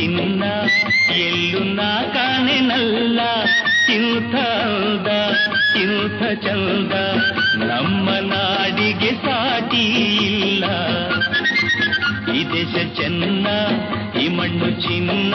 ಎಲ್ಲೂ ನಾ ಕಾಣೆನಲ್ಲ. ಇಂಥ ಅಂದ, ಇಂಥ ಚಂದ. ನಮ್ಮ ನಾಡಿಗೆ ಸಾಟಿ ಇಲ್ಲ. ಈ ದೇಶ ಚೆನ್ನ, ಈ ಮಣ್ಣು ಚಿನ್ನ.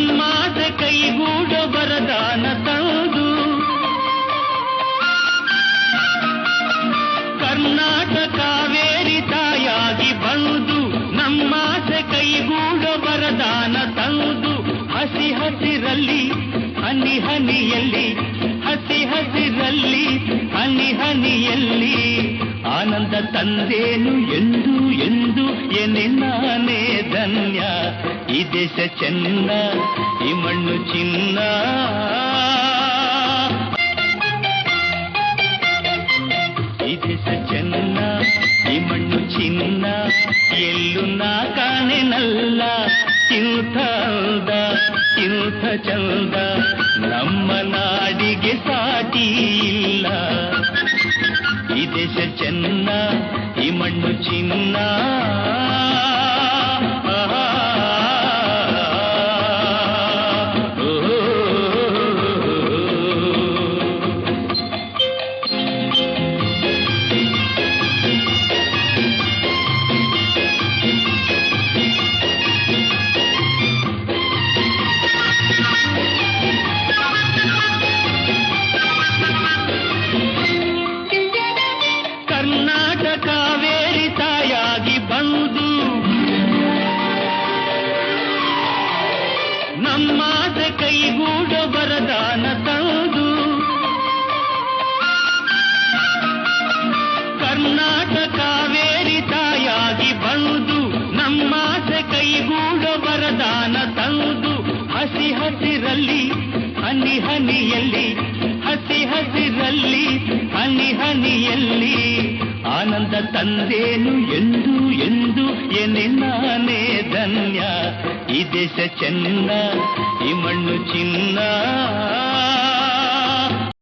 ನಮ್ಮಾಸೆ ಕೈಗೂಡ ಬರದಾನ ತಂದು. ಕರ್ನಾಟಕ ಕಾವೇರಿ ತಾಯಾಗಿ ಬಂದು ನಮ್ಮಾದ ಕೈಗೂಡ ಬರದಾನ ತಂದು. ಹಸಿ ಹಸಿರಲ್ಲಿ, ಹನಿ ಹನಿಯಲ್ಲಿ, ಹಸಿ ಹಸಿರಲ್ಲಿ, ಹನಿ ಹನಿಯಲ್ಲಿ. ಆನಂದ ತಂದೇನು ಎಂದು ಎಂದು ಎನೆ ನಾನೇ ಧನ್ಯ. ಈ ದೇಶ ಚೆನ್ನ, ಈ ಮಣ್ಣು ಚಿನ್ನ. ಈ ದೇಶ ಚೆನ್ನ, ಈ ಮಣ್ಣು ಚಿನ್ನ. ಎಲ್ಲೂ ನಾ ಕಾಣೆನಲ್ಲ ಇಂಥ ಅಂದ ಇಂಥ ಚಂದ ನಮ್ಮ ನಾಡಿಗೆ ಸಾಟಿ ಇಲ್ಲ. ಈ ದೇಶ ಚೆನ್ನ ಈ ಮಣ್ಣು ನಮ್ಮಾಸೆ ಕೈಗೂಡ ಬರದಾನ ತಂದು. ಕರ್ನಾಟಕ ಕಾವೇರಿ ತಾಯಾಗಿ ಬಂದು ನಮ್ಮಾಸೆ ಕೈಗೂಡ ಬರದಾನ ತಂದು. ಹಸಿ ಹಸಿರಲ್ಲಿ, ಹನಿ ಹನಿಯಲ್ಲಿ, ಹಸಿ ಹಸಿರಲ್ಲಿ, ಹನಿ ಹನಿಯಲ್ಲಿ. ಆನಂದ ತಂದೇನು ಎಂದು ಎಂದು ಎನೆ ನಾನೇ ಧನ್ಯ ಈ ದೇಶ ಚೆನ್ನ ಈ ಮಣ್ಣು ಚಿನ್ನ.